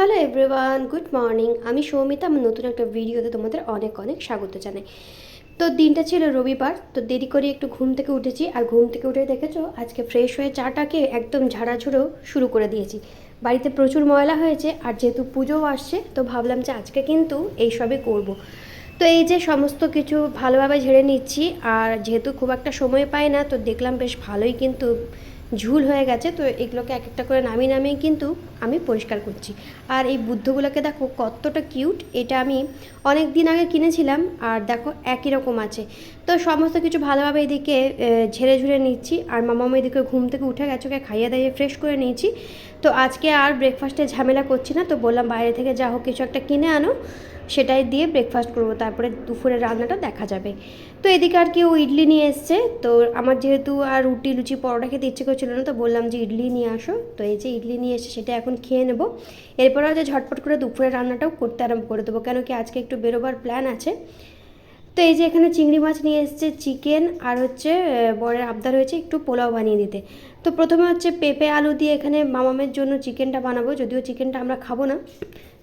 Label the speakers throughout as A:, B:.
A: Hello everyone good morning আমি সৌমিতা, আমার নতুন একটা ভিডিওতে তোমাদের অনেক অনেক স্বাগত জানাই। তো দিনটা ছিল রবিবার, তো দেরি করে একটু ঘুম থেকে উঠেছি আর ঘুম থেকে উঠে দেখেছ, আজকে ফ্রেশ হয়ে চাটাকে একদম ঝাড়াঝুড়ো শুরু করে দিয়েছি। বাড়িতে প্রচুর ময়লা হয়েছে আর যেহেতু পুজোও আসছে, তো ভাবলাম যে আজকে কিন্তু এইসবই করব। তো এই যে সমস্ত কিছু ভালোভাবে ঝেড়ে নিচ্ছি, আর যেহেতু খুব একটা সময় পাই না, তো দেখলাম বেশ ভালোই কিন্তু ঝুল হয়ে গেছে, তো এগুলোকে এক একটা করে নামিয়ে নামিয়ে কিন্তু আমি পরিষ্কার করছি। আর এই বুদ্ধগুলোকে দেখো কতটা কিউট, এটা আমি অনেক দিন আগে কিনেছিলাম, আর দেখো একই রকম আছে। তো সমস্ত কিছু ভালোভাবে এদিকে ঝেড়ে ঝুড়ে নিচ্ছি, আর মামাম এদিকে ঘুম থেকে উঠে গেছে, ওকে খাইয়ে দাইয়ে ফ্রেশ করে নিয়েছি। তো আজকে আর ব্রেকফাস্টে ঝামেলা করছি না, তো বললাম বাইরে থেকে যা হোক কিছু একটা কিনে আনো। সেটাই দিয়ে ব্রেকফাস্ট করব, তারপরে দুপুরের রান্নাটা দেখা যাবে। তো এদিকে আর কেউ ইডলি নিয়ে এসছে, তো আমার যেহেতু আর রুটি, লুচি, পরোটা খেতে ইচ্ছে করছিল না, তো বললাম যে ইডলি নিয়ে আসো। তো এই যে ইডলি নিয়ে এসে সেটা এখন খেয়ে নেব। এরপরে হচ্ছে ঝটপট করে দুপুরের রান্নাটাও করতে আরম্ভ করে দেবো, কেন কি আজকে একটু বেরোবার প্ল্যান আছে। তো এই যে এখানে চিংড়ি মাছ নিয়ে এসেছে, চিকেন আর হচ্ছে বরের আবদার হয়েছে একটু পোলাও বানিয়ে দিতে। তো প্রথমে হচ্ছে পেঁপে, আলু দিয়ে এখানে মামামের জন্য চিকেনটা বানাবো, যদিও চিকেনটা আমরা খাব না।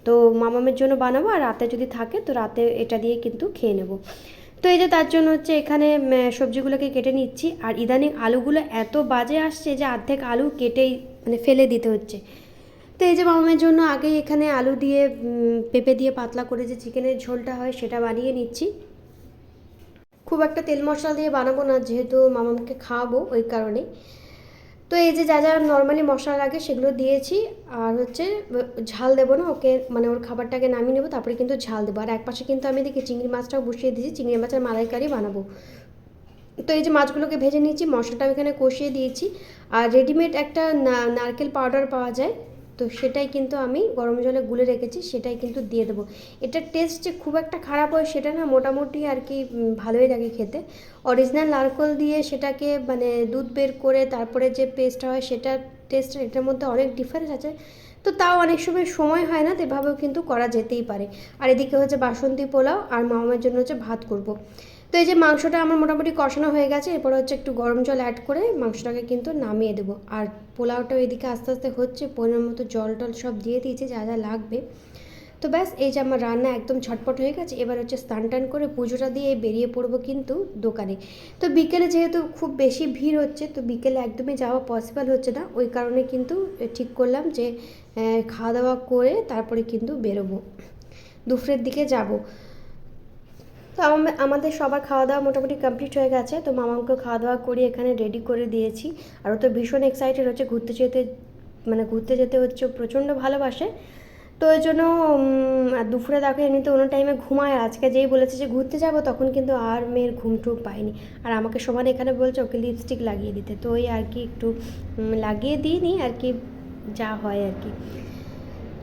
A: তো মামামের জন্য বানাবো আর রাতে যদি থাকে তো রাতে এটা দিয়ে কিন্তু খেয়ে নেব। তো এই যে তার জন্য হচ্ছে এখানে সবজিগুলোকে কেটে নিচ্ছি আর ইদানিং আলুগুলো এত বাজে আসছে যে অর্ধেক আলু কেটেই মানে ফেলে দিতে হচ্ছে। তো এই যে মামামের জন্য আগেই এখানে আলু দিয়ে পেঁপে দিয়ে পাতলা করে যে চিকেনের ঝোলটা হয় সেটা বানিয়ে নিচ্ছি। খুব একটা তেল মশলা দিয়ে বানাবো না, যেহেতু মামামকে খাওয়াবো ওই কারণে। তো এই যে যা যা নর্মালি মশলা লাগে সেগুলো দিয়েছি, আর হচ্ছে ঝাল দেবো না, ওকে মানে ওর খাবারটাকে নামিয়ে নেব, তারপরে কিন্তু ঝাল দেবো। আর একপাশে কিন্তু আমি দেখি চিংড়ি মাছটাও বসিয়ে দিয়েছি, চিংড়ি মাছের মালাইকারি বানাবো। তো এই যে মাছগুলোকে ভেজে নিয়েছি, মশলাটাও এখানে কষিয়ে দিয়েছি। আর রেডিমেড একটা নারকেল পাউডার পাওয়া যায়। তো সেটাই কিন্তু আমি গরম জলে গুলে রেখেছি, সেটাই কিন্তু দিয়ে দেবো। এটার টেস্ট যে খুব একটা খারাপ হয় সেটা না মোটামুটি আর কি ভালোই লাগে খেতে। অরিজিনাল নারকেল দিয়ে সেটাকে মানে দুধ বের করে তারপরে যে পেস্টটা হয় সেটার টেস্ট এটার মধ্যে অনেক ডিফারেন্স আছে। তো তাও অনেক সময় সময় হয় না, এভাবেও কিন্তু করা যেতেই পারে। আর এদিকে হচ্ছে বাসন্তী পোলাও আর মামার জন্য হচ্ছে ভাত করব। তো এই যে মাংসটা আমার মোটামুটি কষানো হয়ে গেছে, এরপর হচ্ছে একটু গরম জল অ্যাড করে মাংসটাকে কিন্তু নামিয়ে দেবো। আর পোলাওটাও এদিকে আস্তে আস্তে হচ্ছে, পরিমাণ মতো জল টল সব দিয়ে দিয়েছে, যা যা লাগবে। তো ব্যাস, এই যে আমার রান্না একদম ছটপট হয়ে গেছে, এবার হচ্ছে স্নান টান করে পুজোটা দিয়ে বেরিয়ে পড়ব কিন্তু দোকানে। তো বিকেলে যেহেতু খুব বেশি ভিড় হচ্ছে, তো বিকেলে একদমই যাওয়া পসিবল হচ্ছে না, ওই কারণে কিন্তু ঠিক করলাম যে খাওয়া দাওয়া করে তারপরে কিন্তু বেরোবো। দুপুরের দিকে যাব। তো আম- আমাদের সবার খাওয়া দাওয়া মোটামুটি কমপ্লিট হয়ে গেছে। তো মামাকে খাওয়া দাওয়া করে, এখানে রেডি করে দিয়েছি। আর ও তো ভীষণ এক্সাইটেড হচ্ছে, ঘুরতে যেতে মানে ঘুরতে যেতে হচ্ছে প্রচণ্ড ভালোবাসে। তো ওই জন্য দুপুরে দেখো, এমনিতে অন্য টাইমে ঘুমায়। আজকে যেই বলেছে যে ঘুরতে যাব, তখন কিন্তু আর মেয়ের ঘুম টুম পায়নি। আর আমাকে সমান এখানে বলছে ওকে লিপস্টিক লাগিয়ে দিতে। তো ওই আর কি একটু লাগিয়ে দিইনি, আর কি যা হয় আর কি।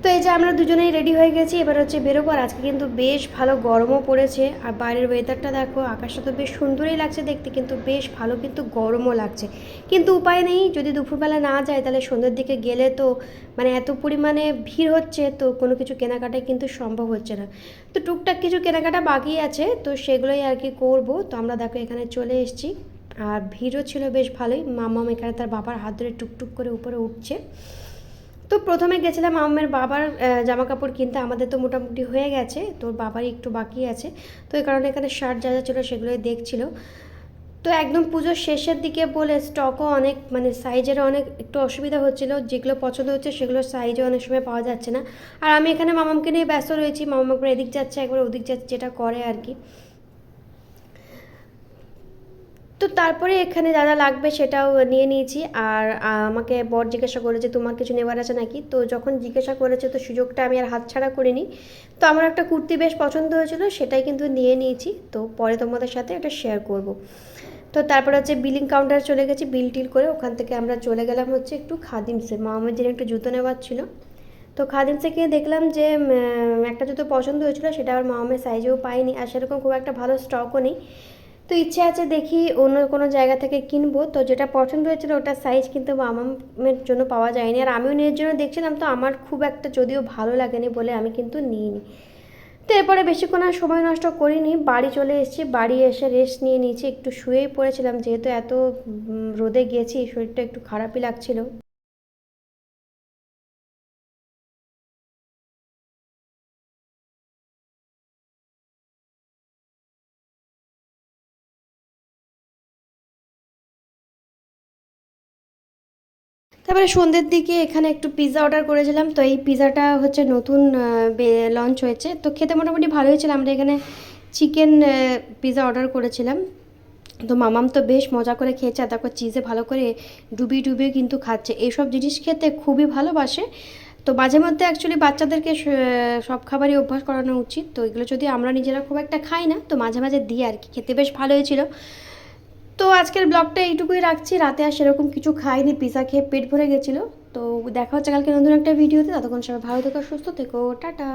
A: তো এই যে আমরা দুজনেই রেডি হয়ে গেছি, এবার হচ্ছে বেরোবো। আর আজকে কিন্তু বেশ ভালো গরমও পড়েছে। আর বাইরের ওয়েদারটা দেখো, আকাশটা তো বেশ সুন্দরই লাগছে দেখতে, কিন্তু বেশ ভালো কিন্তু গরমও লাগছে। কিন্তু উপায় নেই, যদি দুপুরবেলা না যায়, তাহলে সন্ধ্যের দিকে গেলে তো মানে এত পরিমাণে ভিড় হচ্ছে, তো কোনো কিছু কেনাকাটাই কিন্তু সম্ভব হচ্ছে না। তো টুকটাক কিছু কেনাকাটা বাকি আছে, তো সেগুলোই আর কি করব। তো আমরা দেখো এখানে চলে এসেছি। আর ভিড়ও ছিল বেশ ভালোই। মামাম এখানে তার বাবার হাত ধরে টুকটুক করে উপরে উঠছে। তো প্রথমে গেছিলাম আমের বাবার জামা কাপড় কিনতে। আমাদের তো মোটামুটি হয়ে গেছে। তোর বাবারই একটু বাকি আছে। তো এই কারণে এখানে শার্ট যা যা ছিল সেগুলোই দেখছিল। তো একদম পুজোর শেষের দিকে বলে স্টকও অনেক মানে সাইজের অনেক একটু অসুবিধা হচ্ছিল। যেগুলো পছন্দ হচ্ছে সেগুলোর সাইজও অনেক সময় পাওয়া যাচ্ছে না। আর আমি এখানে মামামকে নিয়ে ব্যস্ত রয়েছি। মামাম এদিক যাচ্ছে, একবার ওদিক যাচ্ছে, যেটা করে আর কি। তো তারপরে এখানে যা যা লাগবে সেটাও নিয়ে নিয়েছি। আর আমাকে বর জিজ্ঞাসা করেছে তোমার কিছু নেবার আছে নাকি? তো যখন জিজ্ঞাসা করেছে, তো সুযোগটা আমি আর হাতছাড়া করিনি। তো আমার একটা কুর্তি বেশ পছন্দ হয়েছিল, সেটাই কিন্তু নিয়ে নিয়েছি। তো পরে তোমাদের সাথে এটা শেয়ার করব। তো তারপরে হচ্ছে বিলিং কাউন্টারে চলে গেছি বিল টিল করে ওখান থেকে আমরা চলে গেলাম হচ্ছে একটু খাদিমসে মামার জন্য একটু জুতো নেওয়ার ছিল। তো খাদিমসে গিয়ে দেখলাম যে একটা জুতো পছন্দ হয়েছিল, সেটা আবার মামামের সাইজেও পাইনি আর সেরকম খুব একটা ভালো স্টকও নেই। তো ইচ্ছে আছে দেখি অন্য কোনো জায়গা থেকে কিনবো। তো যেটা পছন্দ হয়েছিল ওটার সাইজ কিন্তু মামামের জন্য পাওয়া যায়নি। আর আমিও নিজের জন্য দেখছিলাম, তো আমার খুব একটা যদিও ভালো লাগেনি বলে আমি কিন্তু নিইনি। তো এরপরে বেশিক্ষণ আর সময় নষ্ট করিনি, বাড়ি চলে এসেছি। বাড়ি এসে রেস্ট নিয়ে নিয়েছি, একটু শুয়েই পড়েছিলাম। যেহেতু এত রোদে গেছি শরীরটা একটু খারাপই লাগছিল। তারপরে সন্ধ্যের দিকে এখানে একটু পিৎজা অর্ডার করেছিলাম। তো এই পিৎজাটা হচ্ছে নতুন লঞ্চ হয়েছে। তো খেতে মোটামুটি ভালোই ছিল। আমরা এখানে চিকেন পিৎজা অর্ডার করেছিলাম। তো মামাম তো বেশ মজা করে খেয়েছে তারপর চিজে ভালো করে ডুবিয়ে ডুবিয়ে কিন্তু খাচ্ছে। এইসব জিনিস খেতে খুবই ভালোবাসে। তো মাঝে মধ্যে অ্যাকচুয়ালি বাচ্চাদেরকে সব খাবারই অভ্যাস করানো উচিত। তো এগুলো যদি আমরা নিজেরা খুব একটা খাই না, তো মাঝে মাঝে দিই আর কি। খেতে বেশ ভালো হয়েছিল তো আজকের ব্লগটা এইটুকুই রাখছি। রাতে আর সেরকম কিছু খাইনি, পিজা খেয়ে পেট ভরে গেছিল। তো দেখা হচ্ছে কালকে নতুন একটা ভিডিওতে। ততক্ষণ সবাই ভালো থেকো, সুস্থ থেকো, টাটা।